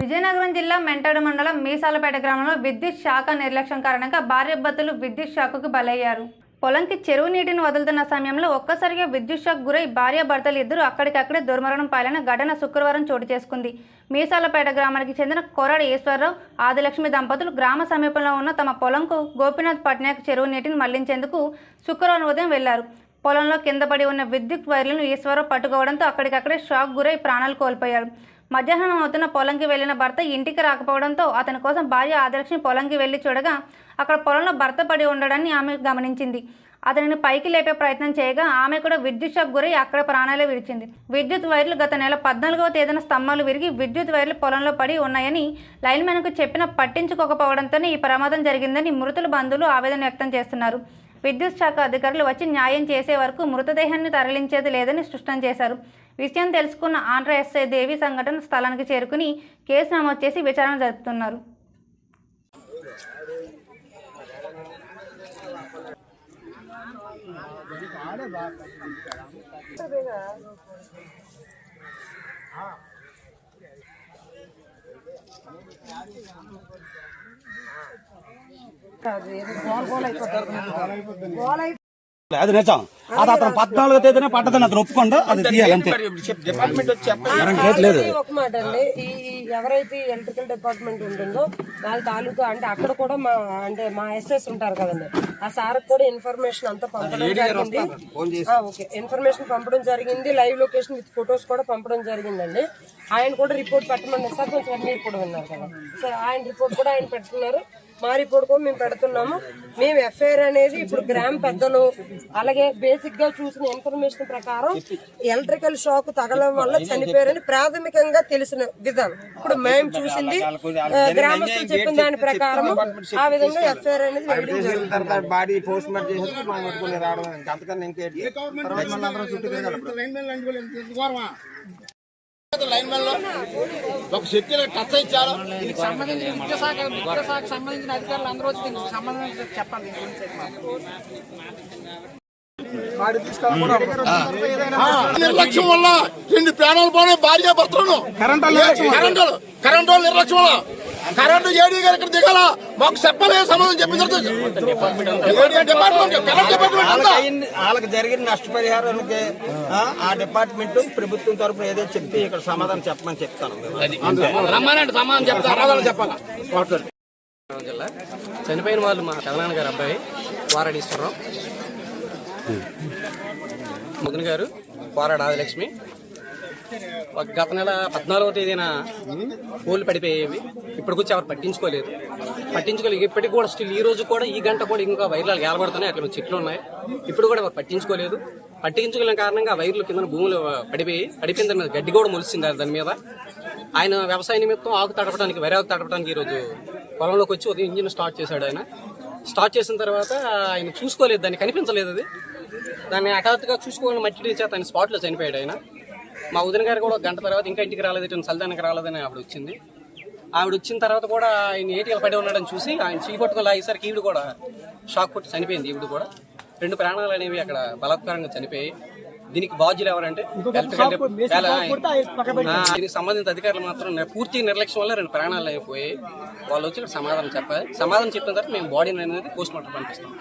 విజయనగరం జిల్లా మెంటాడు మండలం మీసాలపేట గ్రామంలో విద్యుత్ శాఖ నిర్లక్ష్యం కారణంగా భార్యాభర్తలు విద్యుత్ షాకుకు బలయ్యారు. పొలంకి చెరువు నీటిని వదులుతున్న సమయంలో ఒక్కసారిగా విద్యుత్ షాక్ గురై భార్యాభర్తలు ఇద్దరు అక్కడికక్కడే దుర్మరణం పాలైన ఘటన శుక్రవారం చోటు చేసుకుంది. మీసాలపేట గ్రామానికి చెందిన కొరాడు ఈశ్వరరావు ఆదిలక్ష్మి దంపతులు గ్రామ సమీపంలో ఉన్న తమ పొలంకు గోపీనాథ్ పట్నాయక్ చెరువు నీటిని మళ్ళించేందుకు శుక్రవారం ఉదయం వెళ్ళారు. పొలంలో కింద పడి ఉన్న విద్యుత్ వైర్లను ఈశ్వరరావు పట్టుకోవడంతో అక్కడికక్కడే షాక్ గురై ప్రాణాలు కోల్పోయాడు మధ్యాహ్నం అవుతున్న పొలంకి వెళ్ళిన భర్త ఇంటికి రాకపోవడంతో అతని కోసం భార్య ఆదర్శిని పొలంకి వెళ్ళి చూడగా అక్కడ పొలంలో భర్త పడి ఉండడాన్ని ఆమె గమనించింది. అతనిని పైకి లేపే ప్రయత్నం చేయగా ఆమె కూడా విద్యుత్ షాక్ గురై అక్కడ ప్రాణాలే విడిచింది. విద్యుత్ వైర్లు గత నెల పద్నాలుగవ తేదీన స్తంభాలు విరిగి విద్యుత్ వైర్లు పొలంలో పడి ఉన్నాయని లైన్మెన్కు చెప్పిన పట్టించుకోకపోవడంతోనే ఈ ప్రమాదం జరిగిందని మృతుల బంధువులు ఆవేదన వ్యక్తం చేస్తున్నారు. విద్యుత్ శాఖ అధికారులు వచ్చి న్యాయం చేసే వరకు మృతదేహాన్ని తరలించేది లేదని స్పష్టం చేశారు. విషయం తెలుసుకున్న ఆంధ్ర ఎస్ఐ దేవి సంఘటన స్థలానికి చేరుకుని కేసు నమోదు చేసి విచారణ జరుపుతున్నారు. అది నిజం. అది అతను పద్నాలుగో తేదీనే పడ్డదని అతను ఒప్పుకోండి అది తీయాలి అంతే. డిపార్ట్మెంట్ వచ్చి లేదు ఒక మాట అండి. ఈ ఈ ఎవరైతే ఎలక్ట్రికల్ డిపార్ట్మెంట్ ఉంటుందో వాళ్ళ తాలూకా అంటే అక్కడ కూడా మా అంటే మా ఎస్ఎస్ ఉంటారు కదండి. ఆ సార్ కూడా ఇన్ఫర్మేషన్ అంతా పంపడం జరిగింది. ఆ, ఓకే. ఇన్ఫర్మేషన్ పంపడం జరిగింది. లైవ్ లొకేషన్ విత్ ఫొటోస్ కూడా పంపడం జరిగిందండి. ఆయన కూడా రిపోర్ట్ పెట్టమని సార్ కొంచెం మీరు కూడా విన్నారు కదా. సార్ ఆయన రిపోర్ట్ కూడా ఆయన పెడుతున్నారు. మా రిపోర్ట్ కూడా మేము పెడుతున్నాము. మేము ఎఫ్ఐఆర్ అనేది ఇప్పుడు గ్రామ పెద్దలు అలాగే బేసిక్గా చూసిన ఇన్ఫర్మేషన్ ప్రకారం ఎలక్ట్రికల్ షాక్ తగలడం వల్ల చనిపోయారని ప్రాథమికంగా తెలిసిన విధానం. ఇప్పుడు మేము చూసింది గ్రామస్తులు చెప్పిన దాని ప్రకారం ఆ విధంగా ఎఫ్ఐఆర్ అనేది బాడీ పోస్ట్ మార్టం చేసేది మా పట్టుకుని రావడం ఇంకా అంతకన్నా ఇంకేంటి తర్వాత మళ్ళీ అందరం చుట్టూ తిరగాలి ఒక శక్తి టచ్ ఇచ్చారు దీనికి సంబంధించిన విద్యాశాఖ విద్యాశాఖకు సంబంధించిన అధికారులు అందరూ వచ్చి దీనికి సంబంధించి మాకు. నిర్లక్ష్యం వల్ల రెండు ప్రాణాలు పోయినాయి భార్య భర్తలను. కరెంట్ కరెంటు నిర్లక్ష్యం వల్ల. కరెంటు ఏడీ గారు ఇక్కడ దిగాల మాకు చెప్పలే సమాధానం చెప్పిన డిపార్ట్మెంట్ కరెంట్ డిపార్ట్మెంట్ అంతా. వాళ్ళకి జరిగిన నష్టపరిహారానికి ఆ, డిపార్ట్మెంట్ ప్రభుత్వం తరపున ఏదో చెప్పి ఇక్కడ సమాధానం చెప్పమని చెప్తాను. రమ్మనండి సమాధానం చెప్తారు సమాధానం చెప్పాలా? జిల్లా చనిపోయిన వాళ్ళు మా పెదనాన్న గారు అబ్బాయి వారాడీశ్వరరావు. ముదన్ గారు పోరాడ ఆదిలక్ష్మి. ఒక గత నెల పద్నాలుగవ తేదీన పూలు పడిపోయేవి. ఇప్పటికొచ్చి ఎవరు పట్టించుకోలేదు. పట్టించుకోలేదు. ఇప్పటికి కూడా స్టిల్ ఈ రోజు కూడా ఈ గంట కూడా ఇంకా వైర్లు ఏలబడుతున్నాయి అట్లా చెట్లు ఉన్నాయి. ఇప్పుడు కూడా ఎవరు పట్టించుకోలేదు. పట్టించుకోలేని కారణంగా వైర్లు కింద భూములు పడిపోయి పడిపోయిన దాని మీద గడ్డి కూడా మొలిసింది దాని మీద. ఆయన వ్యవసాయ నిమిత్తం ఆకు తడపడానికి వరి ఆకు తడపడానికి ఈరోజు పొలంలోకి వచ్చి ఉదయం ఇంజిన్ స్టార్ట్ చేశాడు ఆయన. స్టార్ట్ చేసిన తర్వాత ఆయన చూసుకోలేదు దాన్ని కనిపించలేదు అది. దాన్ని హఠాత్తుగా చూసుకోవాలని మట్టి చేత ఆయన స్పాట్లో చనిపోయాడు ఆయన. మా వదిన గారు కూడా గంట తర్వాత ఇంకా ఇంటికి రాలేదు సల్దానికి రాలేదని ఆవిడ వచ్చింది. ఆవిడ వచ్చిన తర్వాత కూడా ఆయన ఏటీఎల్ పడి ఉన్నాడని చూసి ఆయన చీ పట్టుకొని లాగేసరికి ఈవిడ కూడా షాక్ కొట్టి చనిపోయింది ఈవిడ కూడా. రెండు ప్రాణాలు అనేవి అక్కడ బలాత్కారంగా చనిపోయాయి. దీనికి బాధ్యులు ఎవరంటే దీనికి సంబంధిత అధికారులు మాత్రం పూర్తి నిర్లక్ష్యం వల్ల రెండు ప్రాణాలు అయిపోయి వాళ్ళు వచ్చి సమాధానం చెప్పాలి. సమాధానం చెప్పిన తర్వాత మేము బాడీని అనేది పోస్ట్ మార్టం పంపిస్తాం.